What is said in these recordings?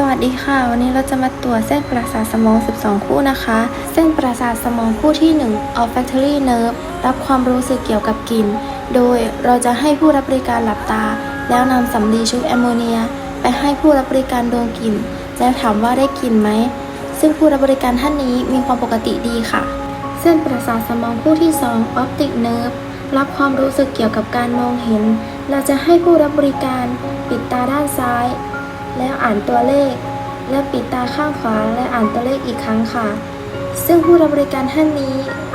สวัสดีค่ะ วันนี้เราจะมาตรวจเส้นประสาทสมอง 12 คู่นะคะ เส้นประสาทสมองคู่ที่ 1 olfactory nerve รับความรู้สึกเกี่ยวกับกลิ่น โดยเราจะให้ผู้รับบริการหลับตา แล้วนำสำลีชุบแอมโมเนีย ไปให้ผู้รับบริการดมกลิ่น แล้วถามว่าได้กลิ่นไหม ซึ่งผู้รับบริการท่านนี้มีความปกติดีค่ะ เส้นประสาทสมองคู่ที่ 2 optic nerve รับความรู้สึกเกี่ยวกับการมองเห็น เราจะให้ผู้รับบริการปิดตาด้านซ้าย แล้วอ่านตัวเลข และปิดตาข้างขวาและอ่านตัวเลขอีกครั้งค่ะ ซึ่งผู้รับบริการท่านนี้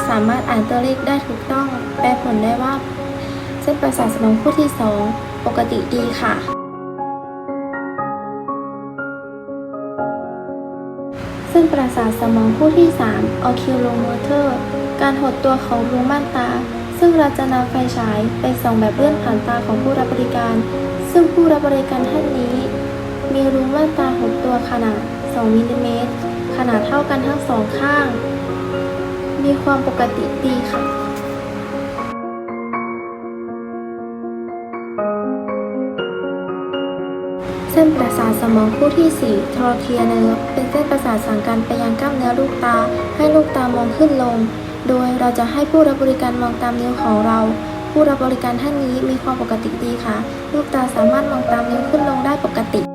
สามารถอ่านตัวเลขได้ถูกต้อง แปลผลได้ว่า เส้นประสาทสมองคู่ที่ 2 ปกติดีค่ะ เส้นประสาทสมองคู่ที่ 3 oculomotor การหดตัวของรูม่านตา ซึ่งเราจะนำไฟฉายไปส่องแบบเลื่อนผ่านตาของผู้รับบริการ ซึ่งผู้รับบริการท่าน ขนาด 2มิลลิเมตรขนาดเท่ากันทั้งสองข้าง มีความปกติดีค่ะเส้นประสาทสมองคู่ที่ 4 ทรอเทียเนอร์เป็นเส้นประสาทสั่งการไปยังกล้ามเนื้อลูกตา ให้ลูกตามองขึ้นลง โดยเราจะให้ผู้รับบริการมองตามนิ้วของเรา ผู้รับบริการท่านนี้มีความปกติดีค่ะ ลูกตาสามารถมองตามนิ้วขึ้นลงได้ปกติ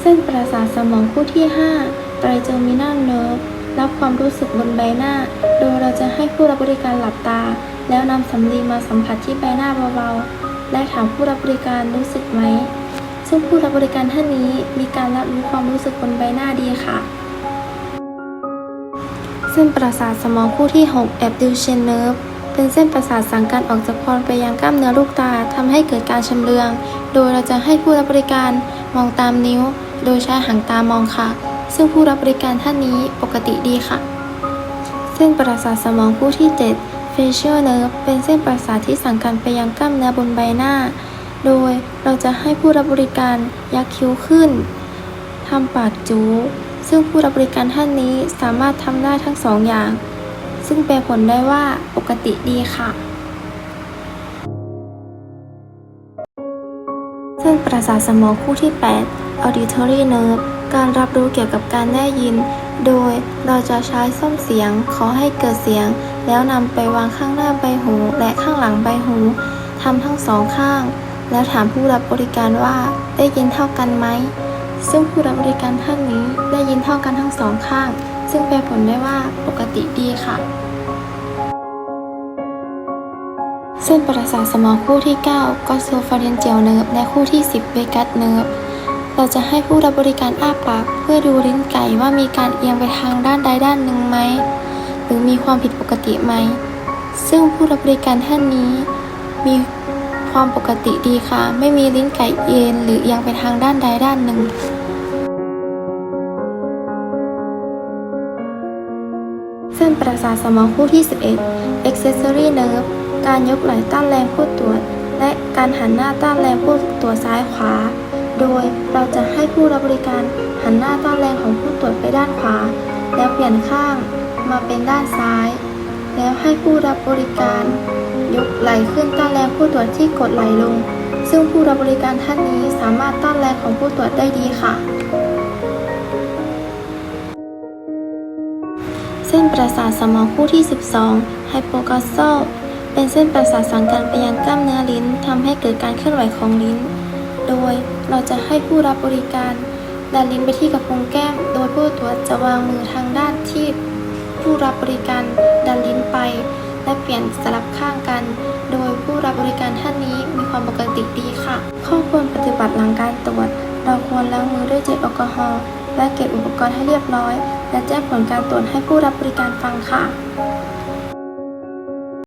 เส้นประสาทสมองคู่ที่ 5 ไตรเจอมินัลเนิร์ฟรับความรู้สึกบนใบหน้า โดยเราจะให้ผู้รับบริการหลับตา แล้วนำสำลีมาสัมผัสที่ใบหน้าเบาๆ และถามผู้รับบริการรู้สึกไหม ซึ่งผู้รับบริการท่านนี้มีการรับรู้ความรู้สึกบนใบหน้าดีค่ะ เส้นประสาทสมองคู่ที่6 abduction nerve เป็นเส้นประสาทสั่งการออกจากพรไปยังกล้ามเนื้อลูกตาทำให้เกิดการชำเลือง โดยเราจะให้ผู้รับบริการมองตามนิ้ว โดยใช้หางตามองค่ะ ซึ่งผู้รับบริการท่านนี้ปกติดีค่ะ เส้นประสาทสมองคู่ที่ 7 facial nerve เป็นเส้นประสาทที่สั่งการไปยังกล้ามเนื้อบนใบหน้า โดยเราจะให้ผู้รับบริการยักคิ้วขึ้นทำปากจูซึ่งผู้รับบริการท่านนี้สามารถทำได้ทั้งสองอย่าง ซึ่งแปลผลได้ว่าปกติดีค่ะเส้นประสาทสมองคู่ที่ 8 auditory nerve การรับรู้เกี่ยวกับการได้ยิน โดยเราจะใช้ส้มเสียงขอให้เกิดเสียง แล้วนำไปวางข้างหน้าใบหูและข้างหลังใบหูทำทั้งสองข้าง แล้วถามผู้รับบริการว่าได้ยินเท่ากันไหม ซึ่งผู้รับบริการท่านนี้ได้ยินเท่ากันทั้งสองข้าง ซึ่งแปลผลได้ว่าปกติดีค่ะเส้นประสาทสมองคู่ที่ 9 กอโซฟาเรนเจียลเนิร์ฟและคู่ที่ 10 เวกัสเนิร์ฟ เราจะให้ผู้รับบริการอ้าปากเพื่อดูลิ้นไก่ว่ามีการเอียงไปทางด้านใดด้านหนึ่งไหม หรือมีความผิดปกติไหม ซึ่งผู้รับบริการท่านนี้มีความปกติดีค่ะ ไม่มีลิ้นไก่เอ็นหรือเอียงไปทางด้านใดด้านหนึ่งเส้นประสาทสมองคู่ที่ 11 accessory nerve การยกไหล่ต้านแรงผู้ตรวจ และการหันหน้าต้านแรงผู้ตรวจซ้ายขวา โดยเราจะให้ผู้รับบริการหันหน้าต้านแรงของผู้ตรวจไปด้านขวา แล้วเปลี่ยนข้างมาเป็นด้านซ้าย แล้วให้ผู้รับบริการ ยกไหล่ขึ้นต้านแรงผู้ตรวจที่กดไหล่ลง ซึ่งผู้รับบริการท่านนี้สามารถต้านแรงของผู้ตรวจได้ดีค่ะ เส้นประสาทสมองคู่ที่ 12 ไฮโปกา s ซเป็นเส้นประสาทสั่งการไปยังกล้ามเนื้อลิ้นทำให้เกิดการเคลื่อนไหวของลิ้น โดยเราจะให้ผู้รับบริการดันลิ้นไปที่กระพุ้งแก้ม โดยผู้ตรวจจะวางมือทางด้านที่ผู้รับบริการดันลิ้นไป และเปลี่ยนสลับข้างกัน โดยผู้รับบริการท่านนี้มีความปกติดีค่ะ ข้อควรปฏิบัติหลังการตรวจ เราควรล้างมือด้วยเจลแอลกอฮอล์และเก็บอุปกรณ์ให้เรียบร้อย และแจ้งผลการตรวจให้ผู้รับบริการฟังค่ะ